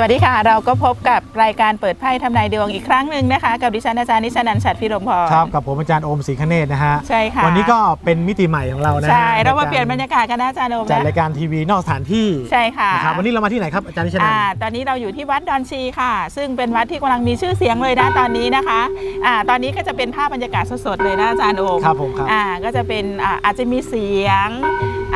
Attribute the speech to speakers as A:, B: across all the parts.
A: สวัสดีค่ะ เราก็พบกับรายการเปิดไพ่ทำนายดวงอีกครั้งหนึ่งนะคะ กับดิฉันอาจารย์นิชนันท์ฉัตรพิรมพร
B: ครับกับผมอาจารย์โอมศรีคเนศนะฮะ
A: ใช่ค่ะ
B: วันนี้ก็เป็นมิติใหม่ของเรานะฮะ
A: ใช่เรามา
B: ใก
A: เปลี่ยนบรรยากาศกันนะอาจารย์โอม
B: จัด
A: นะ
B: รายการทีวีนอกสถานที่
A: ใช่ค่ะ
B: นะครับวันนี้เรามาที่ไหนครับอาจารย์นิชนัน
A: อ่า
B: ท์
A: ตอนนี้เราอยู่ที่วัดดอนชีค่ะ ซึ่งเป็นวัดที่กำลังมีชื่อเสียงเลยนะตอนนี้นะคะอ่าตอนนี้ก็จะเป็นภาพบรรยากาศสดๆเลยนะอาจารย์โอม
B: ครับผมครับ
A: อ่าก็จะเป็นอ่าอาจจะมีเสียง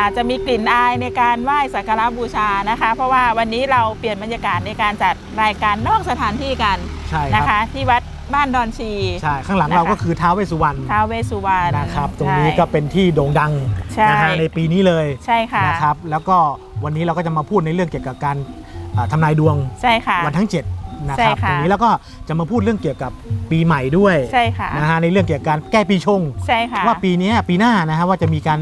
A: อาจจะมีกลิ่นอายในการไหว้สักการะบูชานะคะ เพราะว่าวันนี้เราเปลี่ยนบรรยากาศในการจัดรายการนอกสถานที่กัน
B: ใช่ค
A: นะ
B: รับ
A: คะที่วัดบ้านดอนชี
B: ใช่ข้างหลัง
A: นะคะ
B: เราก็คือท้าวเวสสุวรรณ
A: ท้าวเวสสุวรรณ
B: นะครับ ตรงนี้
A: ใช่
B: ก็เป็นที่โด่งดัง
A: ใช่
B: นะฮะในปีนี้เลย
A: ใช่ค่ะ
B: นะครับ แล้วก็วันนี้เราก็จะมาพูดในเรื่องเกี่ยวกับการอ่าทำนายดวง
A: ใช่ค่ะ
B: วันทั้ง7นะครับ
A: ใช่ค่ะ
B: ตรงนี้แล้วก็จะมาพูดเรื่องเกี่ยวกับปีใหม่ด้วย
A: ใช่ค่ะ
B: นะฮะในเรื่องเกี่ยวกับการแก้ปีชง
A: ใช่ค่ะ
B: ว่าปีเนี้ยปีหน้านะฮะว่าจะมีการ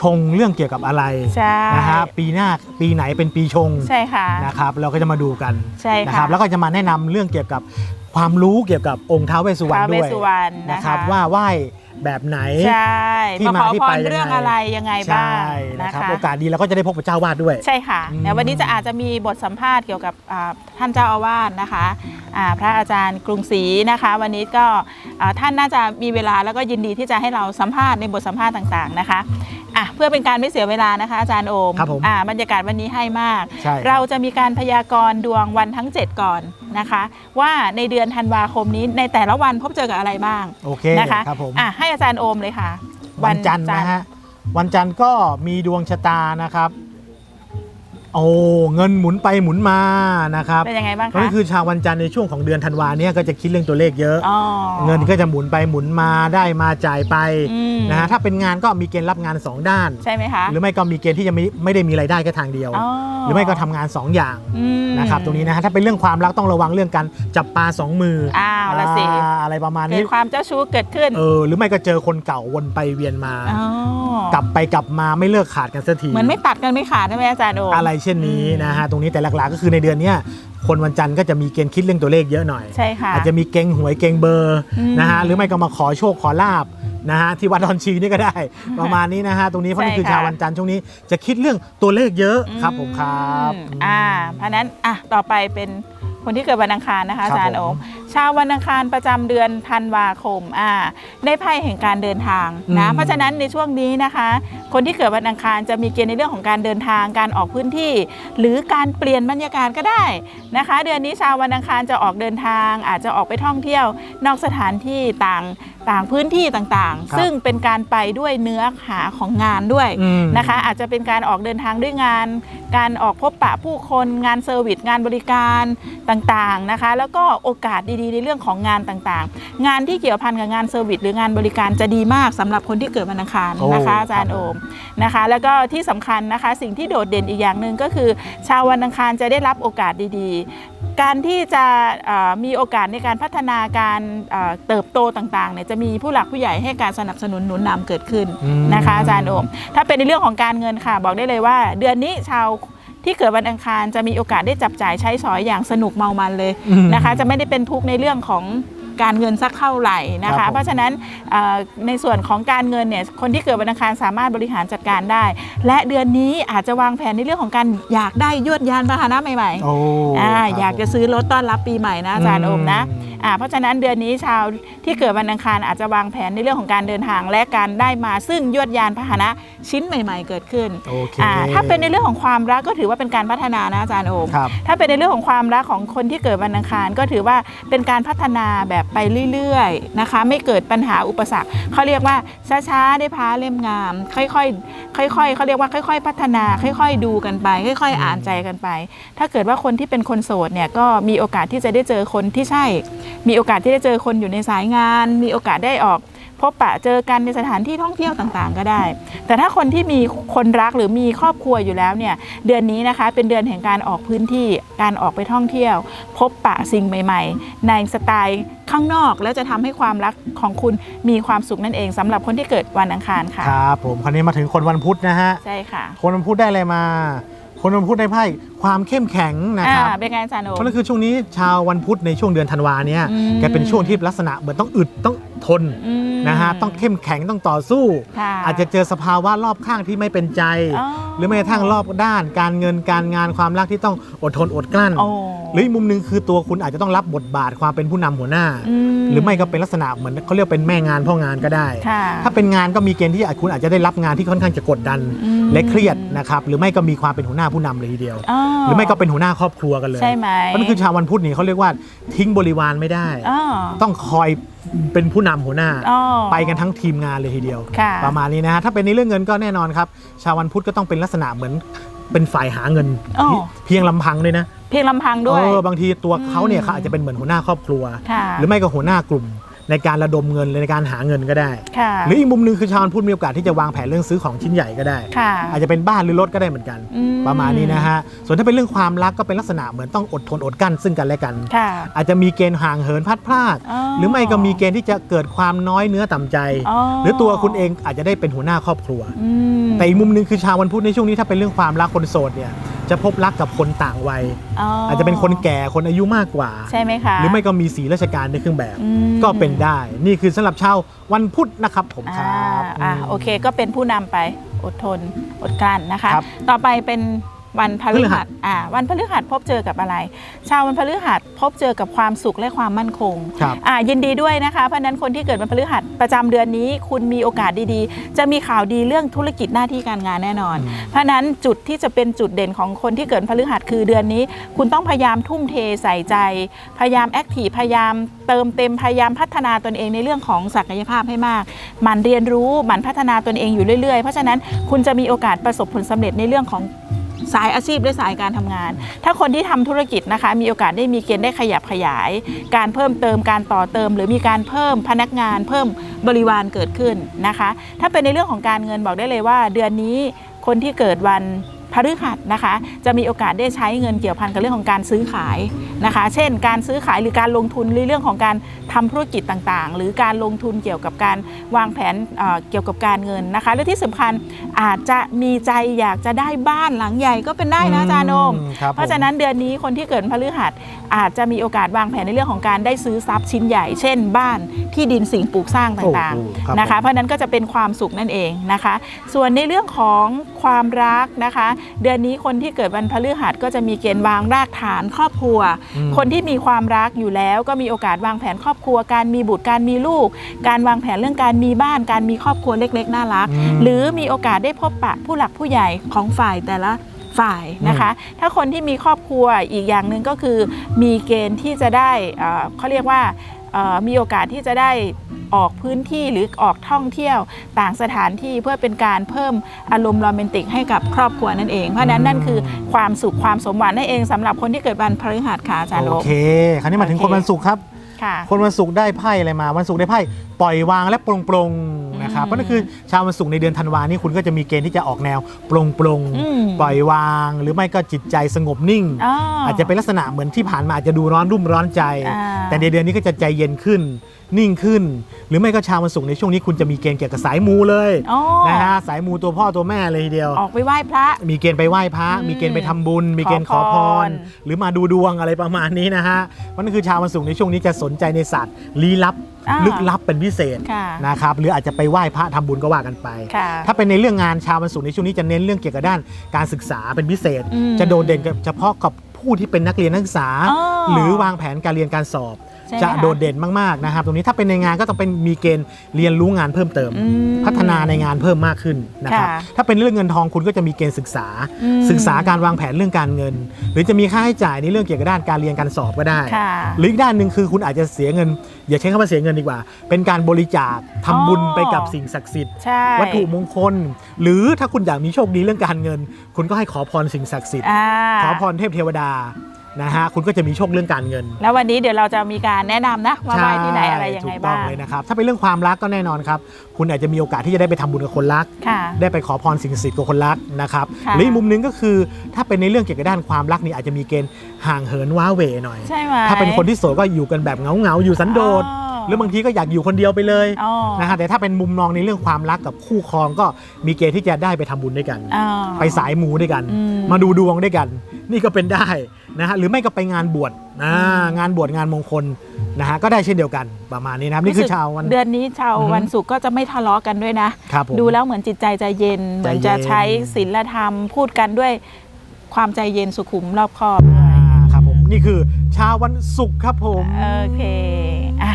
B: ชงเรื่องเกี่ยวกับอะไร
A: ใช่
B: นะฮะปีหน้าปีไหนเป็นปีชง
A: ใช่ค่ะ
B: นะครับ เราก็จะมาดูกัน
A: ใช่
B: นะ
A: ค่ะ
B: ครับแล้วก็จะมาแนะนำเรื่องเกี่ยวกับความรู้เกี่ยวกับองค์ท้าวเวสสุวรรณ
A: ท้าวเว
B: ด้
A: ส
B: วย
A: สุวรรณนะ
B: นะครับ
A: คะ
B: ว่าไหว้ แบบไหน
A: ใช่
B: ที่
A: มาข
B: มา
A: อ
B: ที่
A: พ
B: ไป
A: ร
B: ยังไง
A: เรื่องอะไรยังไงบ้าง
B: ใช่นะ
A: นะครับคะ
B: โอกาสดีเราก็จะได้พบกับเจ้าวาดด้วย
A: ใช่ค่ะ
B: อืม
A: เดี๋ยววันนี้จะอาจจะมีบทสัมภาษณ์เกี่ยวกับอ่าท่านเจ้าอาวาสนะคะอ่าพระอาจารย์กรุงศรีนะคะ วันนี้ก็อ่าท่านน่าจะมีเวลาแล้วก็ยินดีที่จะให้เราสัมภาษณ์ในบทสัมภาษณ์ต่างๆนะคะอะเพื่อเป็นการไม่เสียเวลานะคะ อาจารย์โอม
B: ครับผม
A: อ่าบรรยากาศวันนี้ให้มาก
B: ใช่
A: เราจะมีการพยากรณ์ดวงวันทั้ง 7 ก่อน นะคะ ว่าในเดือนธันวาคมนี้ในแต่ละวันพบเจอกับอะไรบ้าง
B: โอเค
A: นะคะ
B: ครับผม
A: อะให้อาจารย์โอมเลยค่ะ
B: วันจันทร์นะฮะวันจันทร์ก็มีดวงชะตานะครับ โอ้เงินหมุนไปหมุนมานะครับ
A: เป็นยังไงบ้าง
B: ก็
A: คะ
B: คือชาววันจันทร์ในช่วงของเดือนธันวาเนี่ยก็จะคิดเรื่องตัวเลขเยอะ
A: อ๋อ
B: เงินก็จะหมุนไปหมุนมาได้มาจ่ายไป
A: อืม
B: นะฮะถ้าเป็นงานก็มีเกณฑ์รับงาน 2 ด้าน
A: ใช่ไหมคะ
B: หรือไม่ก็มีเกณฑ์ที่จะไม่ไม่ได้มีรายได้แค่ทางเดียว
A: อ๋อ
B: หรือไม่ก็ทำงาน 2 อย่าง
A: อืม
B: นะครับตรงนี้นะฮะถ้าเป็นเรื่องความรักต้องระวังเรื่องการจับปลาสองมือ
A: อ้าวละสิ
B: อ่าอะไรประมาณ
A: เกิ
B: นี้
A: ดความเจ้าชู้เกิดขึ้น
B: เออหรือไม่ก็เจอคนเก่าวนไปเวียนมา
A: อ๋อ ก
B: ลับไปกลับมาไม่เลิกขาดกันสักที
A: เหมือนไม่ตัดกันไม่ขาดใช่ไหมอาจารย์โอม
B: อะไรเช่นนี้
A: อืม
B: นะฮะตรงนี้แต่หลักๆก็คือในเดือนเนี้ยคนวันจันทร์ก็จะมีเกณฑ์คิดเรื่องตัวเลขเยอะหน่อย
A: ใช่ค่ะ
B: อาจจะมีเกงหวยเกงเบอร์
A: อืม
B: นะฮะหรือไม่ก็มาขอโชคขอลาบนะฮะที่วัดดอนชีนี่ก็ได้ ประมาณนี้นะฮะตรงนี้เพราะนี่คือ
A: ใช่ค่ะ
B: ชาววันจันทร์ช่วงนี้จะคิดเรื่องตัวเลขเยอะครับผมครับ
A: อืมอ่าเพราะฉะนั้นอะต่อไปเป็น คนที่เกิดวันอังคารนะคะ
B: ครับ
A: อาจารย์
B: ผม
A: โอมชาววันอังคารประจำเดือนธันวาคมอ่าได้ไพ่แห่งการเดินทางนะ
B: อืม
A: เพราะฉะนั้นในช่วงนี้นะคะ คนที่เกิดวันอังคารจะมีเกณฑ์ในเรื่องของการเดินทางการออกพื้นที่ หรือการเปลี่ยนบรรยากาศก็ได้นะคะ เดือนนี้ชาววันอังคารจะออกเดินทาง อาจจะออกไปท่องเที่ยว นอกสถานที่ต่างต่างพื้นที่ต่าง
B: ครับ
A: ๆซึ่งเป็นการไปด้วยเนื้อหาของงานด้วย
B: อืม
A: นะคะ อาจจะเป็นการออกเดินทางด้วยงาน การออกพบปะผู้คนงานเซอร์วิสงานบริการต่างๆนะคะ แล้วก็โอกาสดีๆ ในเรื่องของงานต่างๆ งานที่เกี่ยวพันกับงานเซอร์วิสหรืองานบริการจะดีมากสำหรับคนที่เกิดวันอังคาร
B: โอ้
A: นะคะอาจารย์
B: ครับ
A: โอมนะคะ แล้วก็ที่สำคัญนะคะสิ่งที่โดดเด่นอีกอย่างหนึ่งก็คือ ชาววันอังคารจะได้รับโอกาสดีๆ การที่จะเอ่อมีโอกาสในการพัฒนาการเอ่อเติบโตต่างๆเนี่ยจะมีผู้หลักผู้ใหญ่ให้การสนับสนุนหนุนนำเกิดขึ้น
B: อืม
A: นะคะอาจารย์โอม ถ้าเป็นในเรื่องของการเงินค่ะ บอกได้เลยว่า เดือนนี้ชาว ที่เกิดวันอังคารจะมีโอกาสได้จับจ่ายใช้สอยอย่างสนุกเมามันเลย
B: อืม
A: นะคะ จะไม่ได้เป็นทุกข์ในเรื่องของการเงินสักเท่าไหร่นะ
B: ครั
A: คะ
B: บผม
A: เพราะฉะนั้นเอ่อในส่วนของการเงินเนี่ยคนที่เกิดวันอังคารสามารถบริหารจัดการได้ และเดือนนี้อาจจะวางแผนในเรื่องของการอยากได้ยวดยานพาหนะใหม่ๆ
B: โอ้
A: อ่า
B: ครับ
A: อยากจะซื้อรถต้อนรับปีใหม่นะอาจารย์โอมนะ
B: อืม
A: อ่าเพราะฉะนั้นเดือนนี้ชาวที่เกิดวันอังคารอาจจะวางแผนในเรื่องของการเดินทางและการได้มาซึ่งยวดยานพาหนะชิ้นใหม่ ๆ เกิดขึ้น
B: โอเค
A: อ่าถ้าเป็นในเรื่องของความรักก็ถือว่าเป็นการพัฒนานะอาจารย์โอม
B: ครับ
A: ถ้าเป็นในเรื่องของความรักของคนที่เกิดวันอังคารก็ถือว่าเป็นการพัฒนาแบบไปเรื่อยๆนะคะ ไม่เกิดปัญหาอุปสรรคเขาเรียกว่าช้าๆได้พาเล่มงาม ค่อยๆค่อยๆเขาเรียกว่าค่อย ๆ พัฒนา ค่อย ๆ ดูกันไป ค่อย ๆ อ่านใจกันไป ถ้าเกิดว่าคนที่เป็นคนโสดเนี่ยก็มีโอกาสที่จะได้เจอคนที่ใช่มีโอกาสที่ได้เจอคนอยู่ในสายงาน มีโอกาสได้ออกพบปะเจอกันในสถานที่ท่องเที่ยวต่างๆ ก็ได้ แต่ถ้าคนที่มีคนรักหรือมีครอบครัวอยู่แล้วเนี่ยเดือนนี้นะคะเป็นเดือนแห่งการออกพื้นที่การออกไปท่องเที่ยว พบปะสิ่งใหม่ ๆ ในสไตล์ข้างนอก แล้วจะทำให้ความรักของคุณมีความสุขนั่นเองสำหรับคนที่เกิดวันอังคารค่ะ
B: ครับผมคราวนี้มาถึงคนวันพุธนะฮะ
A: ใช่ค่ะ
B: คนวันพุธได้อะไรมา คนวันพุธได้ไพ่ความเข้มแข็งนะ
A: อ่า
B: ครับ
A: เป็นไงอาจารย์โอ
B: เพราะนั่นคือช่วงนี้ชาววันพุธในช่วงเดือนธันวาเนี่ย
A: อืม
B: แกเป็นช่วงที่ลักษณะเหมือนต้องอึดต้อง ทน
A: ม
B: นะฮะต้องเข้มแข็งต้องต่อสู้
A: ค่ะ
B: อาจจะเจอสภาวะรอบข้างที่ไม่เป็นใจ
A: อ๋อ
B: หรือแม้กระทั่งรอบด้าน การเงินการงานความรักที่ต้องอดทนอดกลั้น
A: โอ้
B: หรืออีกมุมหนึ่งคือตัวคุณอาจจะต้องรับบทบาทความเป็นผู้นำหัวหน้า
A: ม
B: หรือไม่ก็เป็นลักษณะเหมือนเขาเรียกเป็นแม่งานพ่องานก็ได้
A: ค่ะ
B: ถ้าเป็นงานก็มีเกณฑ์ที่คุณอาจจะได้รับงานที่ค่อนข้างจะกดดัน
A: อืม
B: และเครียดนะครับหรือไม่ก็มีความเป็นหัวหน้าผู้นำเลยทีเดียว
A: อ๋อ
B: หรือไม่ก็เป็นหัวหน้าครอบครัวกันเลย
A: ใช่ไหม
B: เพราะนั่นคือชาววันพุธนี่เขาเรียกว่าทิ้งบริวารไม่ได้
A: อ๋อ
B: ต้องคอย เป็นผู้นำหัวหน้า
A: อ๋อ
B: ไปกันทั้งทีมงานเลยทีเดียว
A: ค่ะ
B: ประมาณนี้นะฮะถ้าเป็นในเรื่องเงินก็แน่นอนครับ ชาววันพุธก็ต้องเป็นลักษณะเหมือนเป็นฝ่ายหาเงิน
A: อ๋อ
B: เพียงลำพังด้วยนะ
A: เพียงลำพังด้วย
B: เออบางทีตัวเขาเนี่ย
A: อืม
B: เขาอาจจะเป็นเหมือนหัวหน้าครอบครัว
A: ค่ะ
B: หรือไม่ก็หัวหน้ากลุ่ม ในการระดมเงินในการหาเงินก็ได้
A: ค่ะ
B: หรืออีกมุมหนึงคือชาววันพุธมีโอกาสที่จะวางแผนเรื่องซื้อของชิ้นใหญ่ก็ได้
A: ค่ะ
B: อาจจะเป็นบ้านหรือรถก็ได้เหมือนกัน
A: อืม
B: ประมาณนี้นะฮะ ส่วนถ้าเป็นเรื่องความรักก็เป็นลักษณะเหมือนต้องอดทนอดกลั้นซึ่งกันและกัน
A: ค่ะ
B: อาจจะมีเกณฑ์ห่างเหินพลัดพราก
A: อ๋อ
B: หรือไม่ก็มีเกณฑ์ที่จะเกิดความน้อยเนื้อต่ำใจ
A: อ๋อ
B: หรือตัวคุณเองอาจจะได้เป็นหัวหน้าครอบครัว
A: อืม
B: แต่อีกมุมหนึ่งคือชาววันพุธในช่วงนี้ถ้าเป็นเรื่องความรักคนโสดเนี่ย จะพบรักกับคนต่างวัย อาจจะเป็นคนแก่คนอายุมากกว่า
A: ใช่ไหมคะ
B: หรือไม่ก็มีสีราชการในเครื่องแบบ
A: อืม
B: ก็เป็นได้ นี่คือสำหรับชาววันพุธนะครับผมค
A: อ่า
B: รับ
A: อ่า
B: ม
A: โอเคก็เป็นผู้นำไปอดทนอดกลั้นนะคะ
B: ครับ
A: ต่อไปเป็น วันพ
B: พฤ
A: ฤ
B: หั
A: หั
B: ส
A: สอ่าวันพฤหัสพบเจอกับอะไร ชาววันพฤหัสพบเจอกับความสุขและความมั่นคง
B: ครับ
A: อ่ายินดีด้วยนะคะเพราะฉะนั้นคนที่เกิดวันพฤหัสประจำเดือนนี้ คุณมีโอกาสดีๆ จะมีข่าวดีเรื่องธุรกิจหน้าที่การงานแน่นอน
B: อืม
A: เพราะฉะนั้นจุดที่จะเป็นจุดเด่นของคนที่เกิดวันพฤหัสคือเดือนนี้ คุณต้องพยายามทุ่มเทใส่ใจ พยายามแอคทีฟพยายามเติมเต็มพยายามพัฒนาตนเองในเรื่องของศักยภาพให้มากหมันเรียนรู้หมันพัฒนาตนเองอยู่เรื่อยๆ เพราะฉะนั้นคุณจะมีโอกาสประสบผลสำเร็จในเรื่องของ สายอาชีพและสายการทำงาน ถ้าคนที่ทำธุรกิจนะคะ มีโอกาสได้มีเกณฑ์ได้ขยับขยาย การเพิ่มเติมการต่อเติม หรือมีการเพิ่มพนักงาน เพิ่มบริวารเกิดขึ้นนะคะ ถ้าเป็นในเรื่องของการเงินบอกได้เลยว่า เดือนนี้คนที่เกิดวัน พฤหัสนะคะ จะมีโอกาสได้ใช้เงินเกี่ยวพันกับเรื่องของการซื้อขายนะคะ เช่น การซื้อขายหรือการลงทุนในเรื่องของการทำธุรกิจต่างๆ หรือการลงทุนเกี่ยวกับการวางแผนเอ่อเกี่ยวกับการเงินนะคะ และที่สำคัญอาจจะมีใจอยากจะได้บ้านหลังใหญ่ก็เป็นได้นะอาจารย์โอม
B: อืครับ
A: เพราะฉะนั้นเดือนนี้คนที่เกิดพฤหัสอาจจะมีโอกาสวางแผนในเรื่องของการได้ซื้อทรัพย์ชิ้นใหญ่ เช่น บ้านที่ดินสิ่งปลูกสร้างต่าง
B: โอ้โหครับ
A: ๆนะคะ เพราะฉะนั้นก็จะเป็นความสุขนั่นเองนะคะ ส่วนในเรื่องของความรักนะคะเดือนนี้คนที่เกิดวันพฤหัสก็จะมีเกณฑ์วางรากฐานครอบครัว
B: อืม
A: คนที่มีความรักอยู่แล้วก็มีโอกาสวางแผนครอบครัว การมีบุตรการมีลูก การวางแผนเรื่องการมีบ้าน การมีครอบครัวเล็กๆน่ารัก
B: อืม
A: หรือมีโอกาสได้พบปะผู้หลักผู้ใหญ่ของฝ่ายแต่ละฝ่ายนะคะ ถ้าคนที่มีครอบครัวอีกอย่างหนึ่งก็คือ มีเกณฑ์ที่จะได้เอ่อเขาเรียกว่าเอ่อมีโอกาสที่จะได้ ออกพื้นที่หรือออกท่องเที่ยวต่างสถานที่เพื่อเป็นการเพิ่มอารมณ์โรแมนติกให้กับครอบครัวนั่นเอง เพราะฉะนั้นนั่นคือความสุขความสมหวังนั่นเองสำหรับคนที่เกิดวันพฤหัสค่ะอาจารย์
B: โอ
A: โอ๊ค
B: เค คราวนี้มาถึง
A: โอเค
B: คนวันศุกร์ครับ
A: ค่ะ
B: คนวันศุกร์ได้ไพ่อะไรมา วันศุกร์ได้ไพ่ปล่อยวางและปลงปลงๆนะครับ
A: อืม
B: เพราะนั่นคือชาววันศุกร์ในเดือนธันวานี่คุณก็จะมีเกณฑ์ที่จะออกแนวปลงปลงๆ
A: อืม
B: ปล่อยวาง หรือไม่ก็จิตใจสงบนิ่ง
A: อ๋อ
B: อาจจะเป็นลักษณะเหมือนที่ผ่านมาอาจจะดูร้อนรุ่มร้อนใจ
A: อ่า
B: แต่ในเดือนนี้ก็จะใจเย็นขึ้น นิ่งขึ้น หรือไม่ก็ชาววันศุกร์ในช่วงนี้คุณจะมีเกณฑ์เกี่ยวกับสายมูเลย
A: อ๋อ
B: นะฮะสายมูตัวพ่อตัวแม่เลยทีเดียว
A: ออกไปไหว้พระ
B: มีเกณฑ์ไปไหว้พระ
A: อืม
B: มีเกณฑ์ไปทำบุญ มีเกณฑ์ขอพ
A: ขอพ
B: ร
A: ร
B: หรือมาดูดวงอะไรประมาณนี้นะฮะมันนคือชาววันศุกร์ในช่วงนี้จะสนใจในศาสตร์ลี้ลับ
A: อ่า
B: ลึกลับเป็นพิเศษ
A: ค่ะ
B: นะครับหรืออาจจะไปไหว้พระทำบุญก็ว่ากันไป
A: ค่ะ
B: ถ้าเป็นในเรื่องงานชาววันศุกร์ในช่วงนี้จะเน้นเรื่องเกี่ยวกับด้านการศึกษาเป็นพิเศษ
A: อืม
B: จะโดดเด่นกับเฉพาะกับผู้ที่เป็นนักเรียนนักศึกษา
A: อ๋อ
B: หรือวางแผนการเรียนการสอบ
A: ใช่ไหม
B: จะ
A: คะ
B: โดดเด่นมากๆนะครับตรงนี้ถ้าเป็นในงานก็ต้องเป็นมีเกณฑ์เรียนรู้งานเพิ่มเติม
A: อืม
B: พัฒนาในงานเพิ่มมากขึ้นนะครับ
A: ค่ะ
B: ถ้าเป็นเรื่องเงินทองคุณก็จะมีเกณฑ์ศึกษา
A: อืม
B: ศึกษาการวางแผนเรื่องการเงิน หรือจะมีค่าใช้จ่ายในเรื่องเกี่ยวกับด้านการเรียนการสอบก็ได้
A: ค่ะ
B: หรืออีกด้านหนึ่งคือคุณอาจจะเสียเงิน อย่าใช้คำว่าเสียเงินดีกว่า เป็นการบริจาคทำบุญ
A: อ๋อ
B: ไปกับสิ่งศักดิ์สิทธิ์
A: ใช่
B: วัตถุมงคล หรือถ้าคุณอยากมีโชคดีเรื่องการเงิน คุณก็ให้ขอพรสิ่งศักดิ์สิทธิ์
A: อ่า
B: ขอพรเทพเทวดา นะฮะคุณก็จะมีโชคเรื่องการเงิน
A: แล้ววันนี้เดี๋ยวเราจะมีการแนะนำนะว่าไหว้ที่ไหนอะไรยังไง
B: ถูกต้
A: บ้าง
B: เลยนะครับ ถ้าเป็นเรื่องความรักก็แน่นอนครับ คุณอาจจะมีโอกาสที่จะได้ไปทำบุญกับคนรัก
A: ค่ะ
B: ได้ไปขอพรสิ่งศักดิ์สิทธิ์กับคนรักนะครับ
A: ค่ะ
B: หรืออีกมุมหนึงก็คือถ้าเป็นในเรื่องเกี่ยวกับด้านความรักนี่อาจจะมีเกณฑ์ห่างเหินว้าเหวหน่อย
A: ใช่ไหม
B: ถ้าเป็นคนที่โสดก็อยู่กันแบบเหงาเงาๆอยู่สันโดษ
A: อ๋อ
B: หรือบางทีก็อยากอยู่คนเดียวไปเลย
A: อ๋อ
B: นะฮะแต่ถ้าเป็นมุมมองในเรื่องความรักกับคู่ครองก็มีเกณฑ์ที่จะได้ไปทำบุญด้วยกัน
A: อ๋อ
B: ไปสายมูด้วยกัน
A: อืม
B: มาดูดวงด้วยกัน นี่ก็เป็นได้นะฮะหรือไม่ก็ไปงานบวชอ่างานบวชงานมงคลนะฮะก็ได้เช่นเดียวกันประมาณนี้นะครับนี่คือชาววัน
A: เดือนนี้ชาว
B: อือฮึ
A: วันศุกร์ก็จะไม่ทะเลาะกันด้วยนะ
B: ครับผม
A: ดูแล้วเหมือนจิตใจใจเย็นเหมือนจะใช้ศีลธรรมพูดกันด้วยความใจเย็นสุขุมรอบคอบ
B: อ่าครับผมนี่คือชาววันศุกร์ครับผม
A: โอเคอะ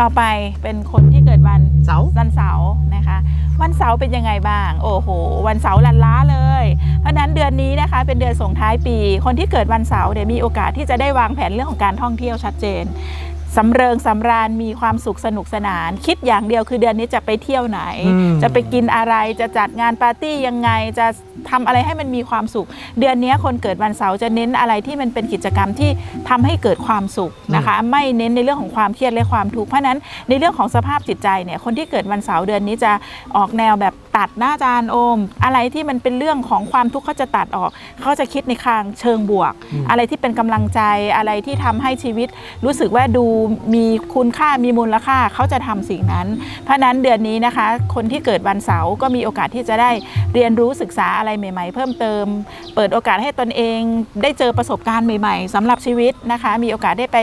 A: ต่อไปเป็นคนที่เกิดวัน
B: เสาร์
A: วันเสาร์นะคะ วันเสาร์เป็นยังไงบ้าง โอ้โห วันเสาร์ลันล้าเลย เพราะฉะนั้นเดือนนี้นะคะ เป็นเดือนส่งท้ายปี คนที่เกิดวันเสาร์เนี่ยมีโอกาสที่จะได้วางแผนเรื่องของการท่องเที่ยวชัดเจน สำเริงสำราญมีความสุขสนุกสนาน คิดอย่างเดียวคือเดือนนี้จะไปเที่ยวไหน
B: อืม
A: จะไปกินอะไรจะจัดงานปาร์ตี้ยังไงจะทำอะไรให้มันมีความสุข เดือนนี้คนเกิดวันเสาร์จะเน้นอะไรที่มันเป็นกิจกรรมที่ทำให้เกิดความสุขนะคะ ไม่เน้นในเรื่องของความเครียดและความทุกข์เพราะฉะนั้นในเรื่องของสภาพจิตใจเนี่ยคนที่เกิดวันเสาร์เดือนนี้จะออกแนวแบบตัดหน้าจานโอม อะไรที่มันเป็นเรื่องของความทุกข์เขาจะตัดออก เขาจะคิดในทางเชิงบวก
B: อืม
A: อะไรที่เป็นกำลังใจอะไรที่ทำให้ชีวิตรู้สึกว่าดูมีคุณค่ามีมูลค่าเขาจะทำสิ่งนั้น เพราะนั้นเดือนนี้นะคะ คนที่เกิดวันเสาร์ก็มีโอกาสที่จะได้เรียนรู้ศึกษาอะไรใหม่ ๆ เพิ่มเติม เปิดโอกาสให้ตนเอง ได้เจอประสบการณ์ใหม่ ๆสำหรับชีวิตนะคะ มีโอกาสได้ไป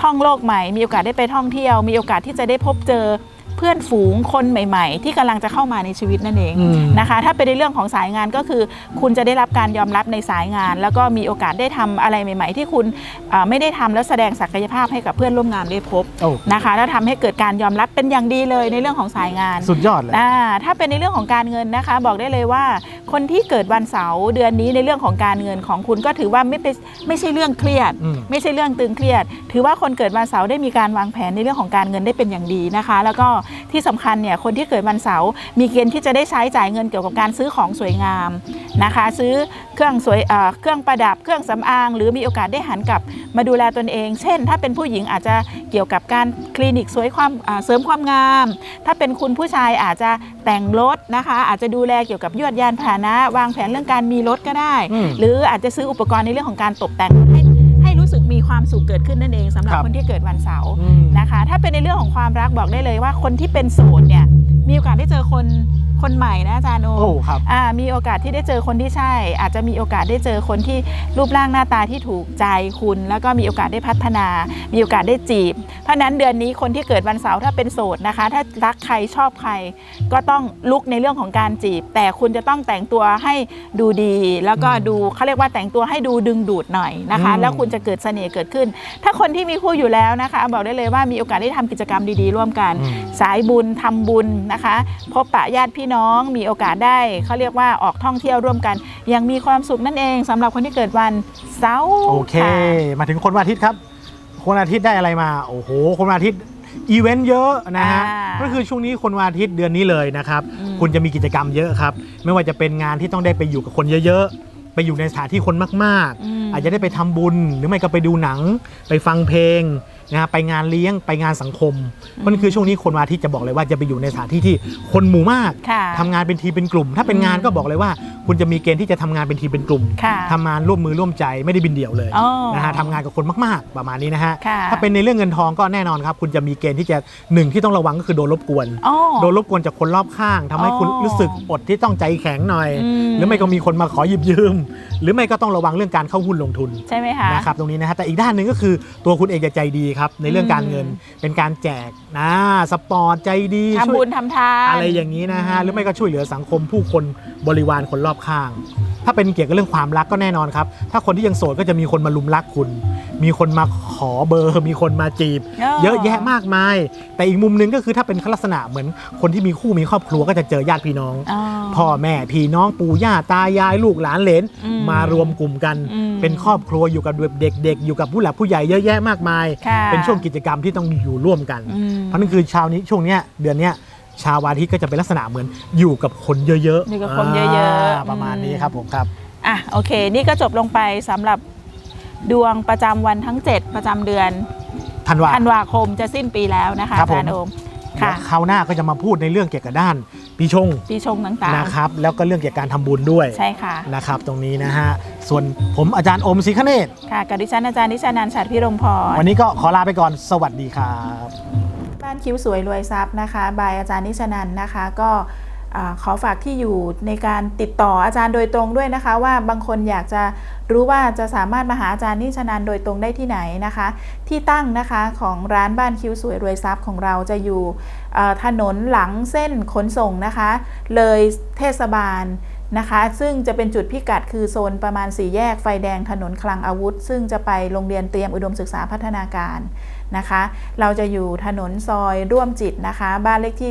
A: ท่องโลกใหม่ มีโอกาสได้ไปท่องเที่ยว มีโอกาสที่จะได้พบเจอ เพื่อนฝูงคนใหม่ ๆ ที่กำลังจะเข้ามาในชีวิตนั่นเอง
B: อืม
A: นะคะ ถ้าเป็นในเรื่องของสายงานก็คือ คุณจะได้รับการยอมรับในสายงาน แล้วก็มีโอกาสได้ทำอะไรใหม่ ๆ ที่คุณเอ่อไม่ได้ทำแล้วแสดงศักยภาพให้กับเพื่อนร่วมงานได้พบ
B: โอ้
A: นะคะแล้วทำให้เกิดการยอมรับเป็นอย่างดีเลยในเรื่องของสายงาน
B: สุดยอดเลย
A: อ่าถ้าเป็นในเรื่องของการเงินนะคะ บอกได้เลยว่า คนที่เกิดวันเสาร์เดือนนี้ในเรื่องของการเงินของคุณก็ถือว่าไม่เป็นไม่ใช่เรื่องเครียด
B: อืม
A: ไม่ใช่เรื่องตึงเครียด ถือว่าคนเกิดวันเสาร์ได้มีการวางแผนในเรื่องของการเงินได้เป็นอย่างดีนะคะ แล้วก็ที่สำคัญเนี่ยคนที่เกิดวันเสาร์มีเกณฑ์ที่จะได้ใช้จ่ายเงินเกี่ยวกับการซื้อของสวยงามนะคะ ซื้อเครื่องสวยเครื่องประดับ เครื่องสำอาง หรือมีโอกาสได้หันกลับมาดูแลตนเอง เช่น ถ้าเป็นผู้หญิงอาจจะเกี่ยวกับการคลินิกสวยความเสริมความงาม ถ้าเป็นคุณผู้ชายอาจจะแต่งรถนะคะ อาจจะดูแลเกี่ยวกับยวดยานพาหนะ วางแผนเรื่องการมีรถก็ได้ หรืออาจจะซื้ออุปกรณ์ในเรื่องของการตกแต่งให้ ความสุขเกิดขึ้นนั่นเองสำหรับ
B: ครับ
A: คนที่เกิดวันเสาร์
B: อืม
A: นะคะ ถ้าเป็นในเรื่องของความรักบอกได้เลยว่าคนที่เป็นโสดเนี่ยมีโอกาสได้เจอคน คนใหม่นะอาจารย์โอ
B: โอ้ครับ
A: อ่ามีโอกาสที่ได้เจอคนที่ใช่ อาจจะมีโอกาสได้เจอคนที่รูปร่างหน้าตาที่ถูกใจคุณ แล้วก็มีโอกาสได้พัฒนา มีโอกาสได้จีบ เพราะฉะนั้นเดือนนี้คนที่เกิดวันเสาร์ถ้าเป็นโสดนะคะ ถ้ารักใครชอบใคร ก็ต้องลุกในเรื่องของการจีบ แต่คุณจะต้องแต่งตัวให้ดูดี แล้วก็ดูเขาเรียกว่าแต่งตัวให้ดูดึงดูดหน่อยนะคะ
B: อืม
A: แล้วคุณจะเกิดเสน่ห์เกิดขึ้น ถ้าคนที่มีคู่อยู่แล้วนะคะ บอกได้เลยว่ามีโอกาสได้ทำกิจกรรมดีๆ ร่วมกัน
B: อืม
A: สายบุญทำบุญนะคะ พบปะญาติพี่น้องมีโอกาสได้เขาเรียกว่าออกท่องเที่ยวร่วมกันอยังมีความสุขนั่นเองสำหรับคนที่เกิดวันเสาร์
B: โอเค
A: ค่ะ
B: มาถึงคนวันอาทิตย์ครับ คนวันอาทิตย์ได้อะไรมา โอ้โห คนวันอาทิตย์อีเวนต์เยอะนะฮะ
A: อ่า
B: ก็คือช่วงนี้คนวันอาทิตย์เดือนนี้เลยนะครับ
A: อืม
B: คุณจะมีกิจกรรมเยอะครับ ไม่ว่าจะเป็นงานที่ต้องได้ไปอยู่กับคนเยอะๆ ไปอยู่ในสถานที่คนมาก
A: อืม
B: ๆอาจจะได้ไปทำบุญหรือไม่ก็ไปดูหนัง ไปฟังเพลง นะฮะไปงานเลี้ยงไปงานสังคมมันคือช่วงนี้คนวันอาทิตย์จะบอกเลยว่าจะไปอยู่ในสถานที่ที่คนหมู่มาก
A: ค่ะ
B: ทำงานเป็นทีมเป็นกลุ่ม ถ้าเป็นงาน
A: อืม
B: ก็บอกเลยว่า คุณจะมีเกณฑ์ที่จะทำงานเป็นทีมเป็นกลุ่ม
A: ค่ะ
B: ทำงานร่วมมือร่วมใจไม่ได้บินเดี่ยวเลย
A: อ๋อ
B: นะฮะทำงานกับคนมากๆประมาณนี้นะฮะ
A: ค่ะ
B: ถ้าเป็นในเรื่องเงินทองก็แน่นอนครับ คุณจะมีเกณฑ์ที่จะหนึ่งที่ต้องระวังก็คือโดนรบกวน
A: อ๋อ
B: โดนรบกวนจากคนรอบข้างทำให้คุณ
A: อ๋อ
B: รู้สึกอดที่ต้องใจแข็งหน่อย
A: อืม
B: หรือไม่ก็มีคนมาขอหยิบยืม หรือไม่ก็ต้องระวังเรื่องการเข้าหุ้นลงทุน
A: ใช่ไหมคะ
B: นะครับตรงนี้นะฮะแต่อีกด้านหนึ่งก็คือตัวคุณเองจะใจดีครับในเรื่องการเงิน
A: อืม
B: เป็นการแจกนะสปอร์ตใจดี
A: ทำ
B: ช่วย
A: บุญทำทาน
B: อะไรอย่างนี้นะฮะหรือไม่ก็ช่วยเหลือสังคมผู้คนบริวารคนรอบข้าง ถ้าเป็นเกี่ยวกับเรื่องความรักก็แน่นอนครับ ถ้าคนที่ยังโสดก็จะมีคนมาลุมรักคุณ มีคนมาขอเบอร์ มีคนมาจีบเยอะแยะมากมาย แต่อีกมุมหนึงก็คือถ้าเป็นลักษณะเหมือนคนที่มีคู่มีครอบครัวก็จะเจอญาติพี่น้อง
A: อ๋อ
B: พ่อแม่พี่น้องปู่ย่าตายายลูกหลานเหลน
A: อืม
B: มารวมกลุ่มกัน
A: อืม
B: เป็นครอบครัวอยู่กับเด็กๆ อยู่กับผู้หลักผู้ใหญ่เยอะแยะมากมาย
A: ค่ะ
B: เป็นช่วงกิจกรรมที่ต้องอยู่ร่วมกัน
A: อืม
B: เพราะนั่นคือชาวนี้ช่วงเนี้ยเดือนเนี้ยชาววันอาทิตย์ก็จะเป็นลักษณะเหมือนอยู่กับคนเยอะๆ
A: อยู่กับคนเยอะๆา
B: ประมาณนี้
A: อืม
B: ครับผมครับ
A: อะโอเค นี่ก็จบลงไปสำหรับ ดวงประจำวันทั้ง 7 ประจำเดือน
B: ธันวา
A: ธันวาคมจะสิ้นปีแล้วนะคะ
B: ครับ
A: อาจารย์
B: ผม
A: โอมค่ะ
B: คราวหน้าก็จะมาพูดในเรื่องเกี่ยวกับด้านปีชง
A: ปีชงต่าง
B: นะครับ แล้วก็เรื่องเกี่ยวกับการทำบุญด้วย
A: ๆ ใช่ค่ะ
B: นะครับ ตรงนี้นะฮะ ส่วนผมอาจารย์อมศรีคเนศ
A: ค่ะกับดิฉันอาจารย์นิชานันท์ฉัตรพิรมพร
B: วันนี้ก็ขอลาไปก่อนสวัสดีครับ
A: บ้านคิ้วสวยรวยทรัพย์นะคะ บายอาจารย์นิชนันท์นะคะ ก็อา ขอฝากที่อยู่ในการติดต่ออาจารย์โดยตรงด้วยนะคะ ว่าบางคนอยากจะรู้ว่าจะสามารถมาหาอาจารย์นิชนันโดยตรงได้ที่ไหนนะคะ ที่ตั้งนะคะของร้านบ้านคิ้วสวยรวยทรัพย์ของเราจะอยู่ถนนหลังเส้นขนส่งนะคะ เลยเทศบาลนะคะ ซึ่งจะเป็นจุดพิกัดคือโซนประมาณสี่แยกไฟแดงถนนคลังอาวุธ ซึ่งจะไปโรงเรียนเตรียมอุดมศึกษาพัฒนาการนะคะ เราจะอยู่ถนนซอยร่วมจิตนะคะ บ้านเลขที่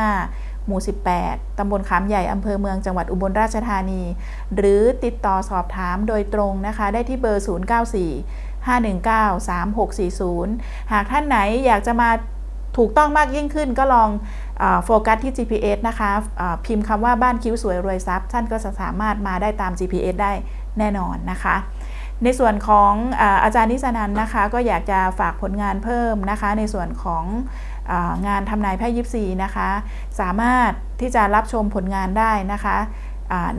A: 395 หมู่ 18 ตำบลขามใหญ่อำเภอเมืองจังหวัดอุบลราชธานี หรือติดต่อสอบถามโดยตรงนะคะ ได้ที่เบอร์ 094 519 3640 หากท่านไหนอยากจะมาถูกต้องมากยิ่งขึ้นก็ลองโฟกัสที่ GPS นะคะอ่าพิมพ์คำว่าบ้านคิ้วสวยรวยทรัพย์ ท่านก็จะสามารถมาได้ตาม GPS ได้แน่นอนนะคะ ในส่วนของอาอาจารย์นิสนันนะคะ ก็อยากจะฝากผลงานเพิ่มนะคะ ในส่วนของ งานทำนายไพ่ยิปซีนะคะ สามารถที่จะรับชมผลงานได้นะคะ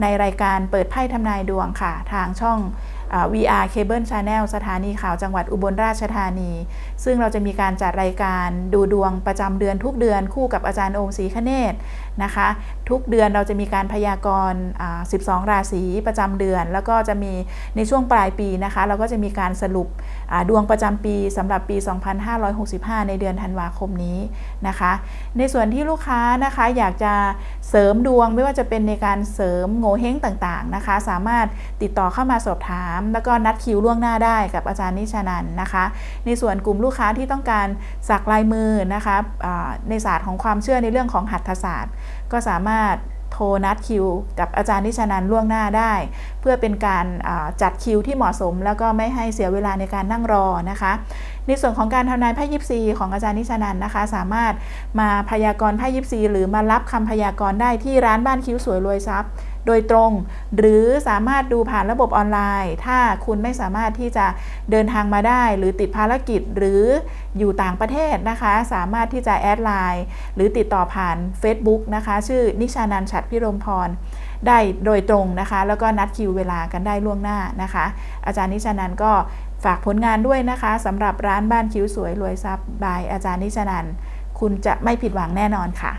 A: ในรายการเปิดไพ่ทำนายดวงค่ะ ทางช่อง VR Cable Channel สถานีข่าวจังหวัดอุบลราชธานี ซึ่งเราจะมีการจัดรายการดูดวงประจำเดือนทุกเดือนคู่กับอาจารย์โอมศรีคเนศนะคะ ทุกเดือนเราจะมีการพยากรณ์ 12 ราศีประจำเดือน แล้วก็จะมีในช่วงปลายปีนะคะ เราก็จะมีการสรุปดวงประจำปีสำหรับปี 2565 ในเดือนธันวาคมนี้นะคะ ในส่วนที่ลูกค้านะคะอยากจะเสริมดวงไม่ว่าจะเป็นในการเสริมโงเฮงต่างๆนะคะ สามารถติดต่อเข้ามาสอบถาม แล้วก็นัดคิวล่วงหน้าได้กับอาจารย์นิชานันนะคะ ในส่วนกลุ่มลูกค้าที่ต้องการสักลายมือนะคะในศาสตร์ของความเชื่อในเรื่องของหัตถศาสตร์ก็สามารถโทรนัดคิว กับอาจารย์นิชานันล่วงหน้าได้ เพื่อเป็นการจัดคิวที่เหมาะสม แล้วก็ไม่ให้เสียเวลาในการนั่งรอนะคะ ในส่วนของการทำนายไพ่ยิปซีของอาจารย์นิชานันนะคะ สามารถมาพยากรณ์ไพ่ยิปซีหรือมารับคำพยากรณ์ได้ที่ร้านบ้านคิ้วสวยรวยทรัพย์ โดยตรง หรือสามารถดูผ่านระบบออนไลน์ ถ้าคุณไม่สามารถที่จะเดินทางมาได้ หรือติดภารกิจหรืออยู่ต่างประเทศนะคะ สามารถที่จะแอดไลน์หรือติดต่อผ่าน Facebook นะคะ ชื่อนิชานันท์ฉัตรพิรมพรได้โดยตรงนะคะ แล้วก็นัดคิวเวลากันได้ล่วงหน้านะคะ อาจารย์นิชานันก็ฝากผลงานด้วยนะคะสำหรับร้านบ้านคิ้วสวยรวยทรัพย์บายอาจารย์นิชานัน คุณจะไม่ผิดหวังแน่นอนค่ะ